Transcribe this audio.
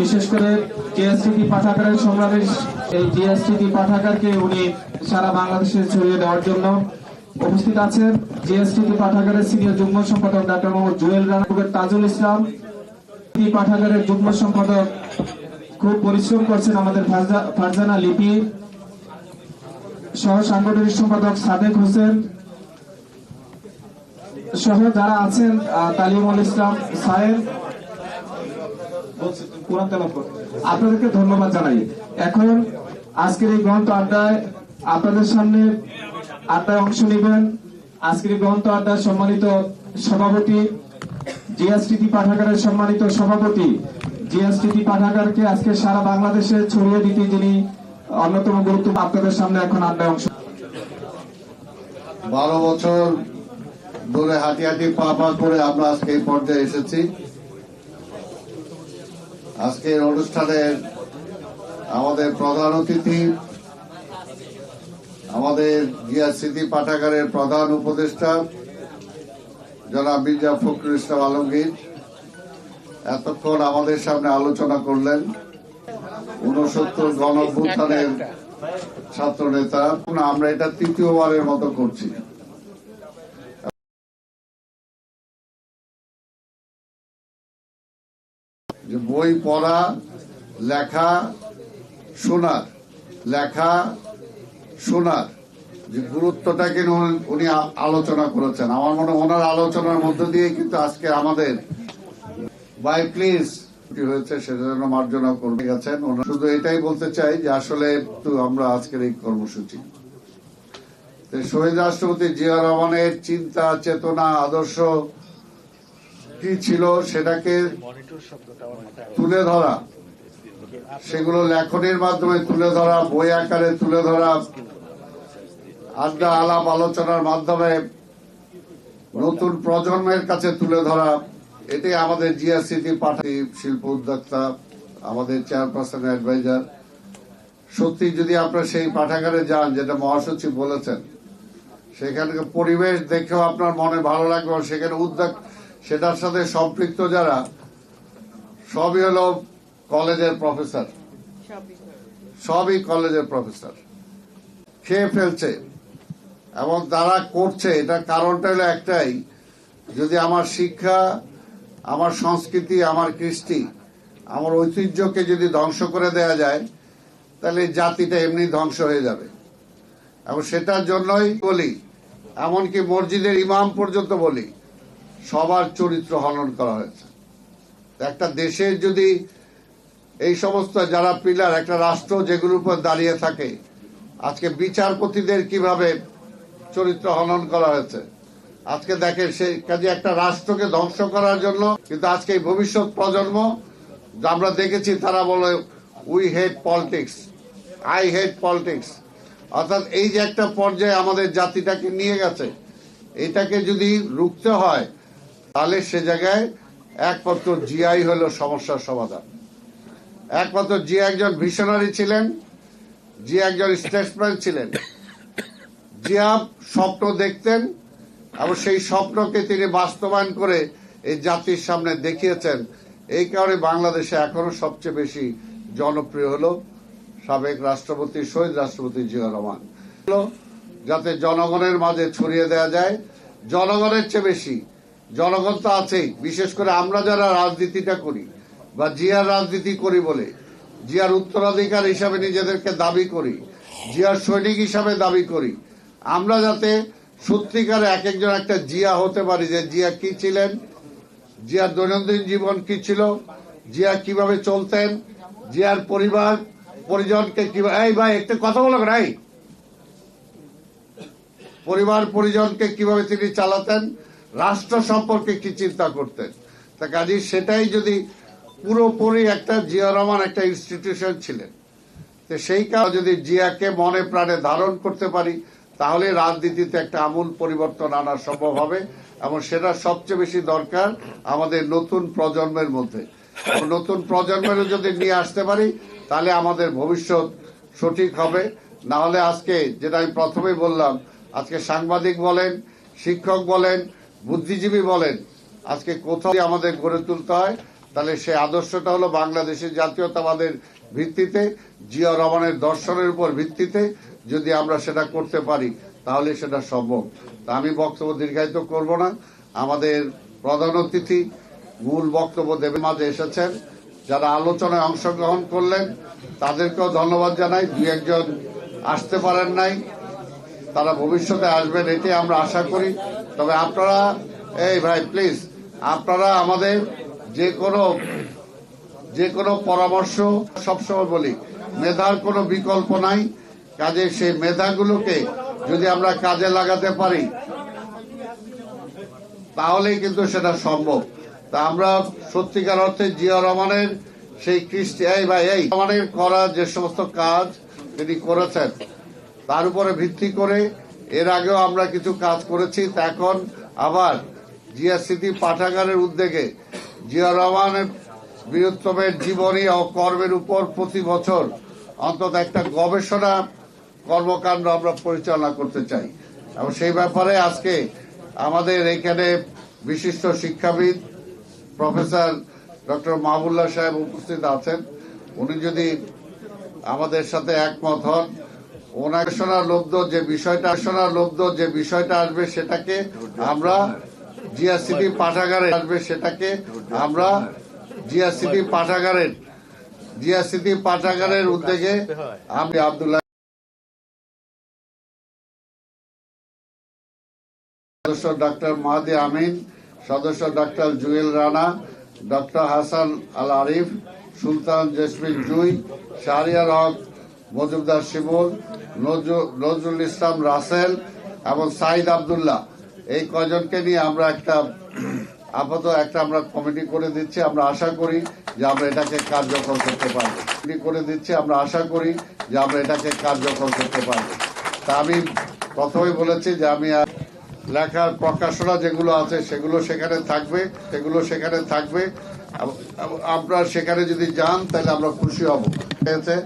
বিশেষ করে জিএসটিপি পাঠাগারের সংগ্রামের এই জিএসটিপি পাঠাগারকে উনি সারা বাংলাদেশে ছড়িয়ে দেওয়ার জন্য উপস্থিত আছেন। জিএসটিপি পাঠাগারের সিনিয়র যুগ্ম সম্পাদক ডাক্তার মোহাম্মদ জুয়েল রানা তাজুল ইসলাম। পাঠাগারের যুগ্ম সম্পাদক খুব পরিশ্রম করছেন আমাদের ফারজানা লিপি। সহ সাংগঠনিক সম্পাদক সাদেক হোসেন। সহ যারা আছেন তালিমুল ইসলাম সাহেব কোরআন। আপনাদেরকে ধন্যবাদ জানাই। এখন আজকের এই গ্রন্থ আড্ডায় আপনাদের সামনে আড্ডায় অংশ নেবেন। আজকের এই গ্রন্থ আড্ডার সম্মানিত সভাপতি জিএসটিপি পাঠাগারের সম্মানিত সভাপতি জিএসটিপি পাঠাগারকে আজকে সারা বাংলাদেশে ছড়িয়ে দিতে যিনি অন্যতম গুরুত্ব আপনাদের সামনে এখন আড্ডায় অংশ বারো বছর ধরে হাঁটি হাঁটি পা পা করে আমরা আজকে এই পর্যায়ে এসেছি। আজকের অনুষ্ঠানের আমাদের প্রধান অতিথি, আমাদের জিয়া স্মৃতি পাঠাগারের প্রধান উপদেষ্টা, জনাব মির্জা ফখরুল ইসলাম আলমগীর। এতক্ষণ আমাদের সামনে আলোচনা করলেন উনসত্তর গণ ছাত্র নেতা আমরা এটা তৃতীয়বারের মতো করছি। যে বই পড়া, লেখা, শোনার লেখা, শোনার, যে গুরুত্বটাকে উনি- আলোচনা করেছেন। আমার মনে ওনার আলোচনার মধ্য দিয়ে কিন্তু আজকে আমাদের বাই প্লিজ হয়েছে সেটা যেন মার্জনা করবে গেছেন। ওনারা শুধু এটাই বলতে চাই যে আসলে একটু আমরা আজকের এই কর্মসূচি। শহীদ রাষ্ট্রপতি জিয়া রহমানের চিন্তা, চেতনা, আদর্শ কি ছিল সেটাকে তুলে ধরা। সেগুলো লেখনের মাধ্যমে তুলে ধরা, বই আকারে তুলে ধরা, আড্ডা আলাপ আলোচনার মাধ্যমে নতুন প্রজন্মের কাছে তুলে ধরা। এটাই আমাদের জিআরসিটি পাঠাই শিল্প উদ্যোক্তা, আমাদের চেয়ারপারসন অ্যাডভাইজার। সত্যি যদি আপনারা সেই পাঠাগারে যান, যেটা মহাসচিব বলেছেন, সেখানকার পরিবেশ দেখেও আপনার মনে ভালো লাগবে সেখানে উদ্যোগ সেটার সাথে সম্পৃক্ত যারা, সবই হলো কলেজের প্রফেসর। সবই কলেজের প্রফেসর। খেয়ে ফেলছে। এবং তারা করছে, এটার কারণটা হলো একটাই, যদি আমার শিক্ষা, আমার সংস্কৃতি, আমার কৃষ্টি, আমার ঐতিহ্যকে যদি ধ্বংস করে দেয়া যায়, তাহলে জাতিটা এমনি ধ্বংস হয়ে যাবে। এবং সেটার জন্যই বলি, এমনকি মসজিদের ইমাম পর্যন্ত বলি সবার চরিত্র হনন করা হয়েছে। একটা দেশের যদি এই সমস্ত যারা পিলার, একটা রাষ্ট্র যেগুলোর উপর দাঁড়িয়ে থাকে, আজকে বিচারপতিদের কীভাবে চরিত্র হনন করা হয়েছে? আজকে দেখেন সে কাজে একটা রাষ্ট্রকে ধ্বংস করার জন্য, কিন্তু আজকে এই ভবিষ্যৎ প্রজন্ম, আমরা দেখেছি তারা বলে we hate politics I hate politics অর্থাৎ এই যে একটা পর্যায়ে আমাদের জাতিটাকে নিয়ে গেছে, এটাকে যদি রুখতে হয় তাহলে সে জায়গায় একমাত্র জিআই হলো সমস্যার সমাধান। একমাত্র জি একজন ভিশনারি ছিলেন জি একজন স্টেটসম্যান ছিলেন জিয়া স্বপ্ন দেখতেন এবং সেই স্বপ্নকে তিনি বাস্তবায়ন করে এই জাতির সামনে দেখিয়েছেন, এই কারণে বাংলাদেশে এখনও সবচেয়ে বেশি জনপ্রিয় হলো সাবেক রাষ্ট্রপতি, শহীদ রাষ্ট্রপতি জিয়া রহমান। যাতে জনগণের মাঝে ছড়িয়ে দেওয়া যায়, জনগণের চেয়ে বেশি জনগণ তো আছেই। বিশেষ করে আমরা যারা রাজনীতিটা করি, বা জিয়ার রাজনীতি করি বলে, জিয়ার উত্তরাধিকার হিসাবে নিজেদেরকে দাবি করি, জিয়ার সৈনিক হিসাবে দাবি করি, আমরা যাতে সত্যিকারে এক একজন একটা জিয়া হতে পারি যে জিয়া কি ছিলেন, জিয়ার দৈনন্দিন জীবন কি ছিল, জিয়া কীভাবে চলতেন, জিয়ার পরিবার, পরিজনকে কীভাবে এই ভাই, একটা কথা বলো নাই পরিবার, পরিজনকে কীভাবে তিনি চালাতেন রাষ্ট্র সম্পর্কে কি চিন্তা করতেন? তা কাজী, সেটাই যদি পুরোপুরি একটা জিয়া রহমান একটা ইনস্টিটিউশন ছিলেন, তো সেই কাজ যদি জিয়াকে মনে প্রাণে ধারণ করতে পারি, তাহলে রাজনীতিতে একটা আমূল পরিবর্তন আনা সম্ভব হবে এবং সেটা সবচেয়ে বেশি দরকার আমাদের নতুন প্রজন্মের মধ্যে। নতুন প্রজন্মের যদি নিয়ে আসতে পারি, তাহলে আমাদের ভবিষ্যৎ সঠিক হবে। না হলে আজকে, যেটা আমি প্রথমেই বললাম, আজকে সাংবাদিক বলেন, শিক্ষক বলেন বুদ্ধিজীবী বলেন, আজকে কোথাও আমাদের গড়ে তুলতে হয়, তাহলে সেই আদর্শটা হলো বাংলাদেশের জাতীয়তাবাদের ভিত্তিতে, জিয়া রহমানের দর্শনের উপর ভিত্তিতে যদি আমরা সেটা করতে পারি, তাহলে সেটা সম্ভব। তা আমি বক্তব্য দীর্ঘায়িত করব না। আমাদের প্রধান অতিথি মূল বক্তব্য দেবের মাঝে এসেছেন। যারা আলোচনায় অংশগ্রহণ করলেন, তাদেরকেও ধন্যবাদ জানাই। দুই একজন আসতে পারেন নাই। তারা ভবিষ্যতে আসবেন এটি আমরা আশা করি। তবে আপনারা, এই ভাই প্লিজ আপনারা আমাদের যে কোনো যে কোনো পরামর্শ সবসময় বলি, মেধার কোনো বিকল্প নাই। কাজে সেই মেধাগুলোকে যদি আমরা কাজে লাগাতে পারি, তাহলেই কিন্তু সেটা সম্ভব। তা আমরা সত্যিকার অর্থে জিয়া রহমানের সেই কৃষ্টি, এই ভাই, এই, রহমানের করা যে সমস্ত কাজ তিনি করেছেন তার উপরে ভিত্তি করে এর আগেও আমরা কিছু কাজ করেছি এখন আবার জিয়া পাঠাগারের উদ্যোগে জিয়া রহমানের বীরোত্তমের জীবনী ও কর্মের উপর প্রতি বছর অন্তত একটা গবেষণা কর্মকাণ্ড আমরা পরিচালনা করতে চাই। এবং সেই ব্যাপারে আজকে আমাদের এখানে বিশিষ্ট শিক্ষাবিদ প্রফেসর ডক্টর মাহবুল্লাহ সাহেব উপস্থিত আছেন। উনি যদি আমাদের সাথে একমত হন ওনার শোনার লব্ধ যে বিষয়টা শোনার লব্ধ যে বিষয়টা আসবে সেটাকে আমরা জিয়াসিটি পাঠাগারে আসবে সেটাকে আমরা জিয়াসিটি পাঠাগারের জিয়াসিটি পাঠাগারের উদ্যোগে আমি আব্দুল্লাহ সদস্য ডক্টর মাহাদি আমিন, সদস্য ডক্টর জুয়েল রানা ডক্টর হাসান আল আরিফ, সুলতান জেসমিন জুই, শাহরিয়ার হক মজুমদার শিবুল নজরু- নজরুল ইসলাম রাসেল এবং সাইদ আবদুল্লাহ। এই কয়জনকে নিয়ে আমরা একটা আপাতত একটা আমরা কমিটি করে দিচ্ছি। আমরা আশা করি যে আমরা এটাকে কার্যকর করতে পারব। কমিটি করে দিচ্ছি, আমরা আশা করি যে আমরা এটাকে কার্যকর করতে পারব। তা আমি প্রথমেই বলেছি যে আমি লেখার প্রকাশনা যেগুলো আছে, সেগুলো সেখানে থাকবে, সেগুলো সেখানে থাকবে। আপনারা সেখানে যদি যান, তাহলে আমরা খুশি হব। ঠিক আছে?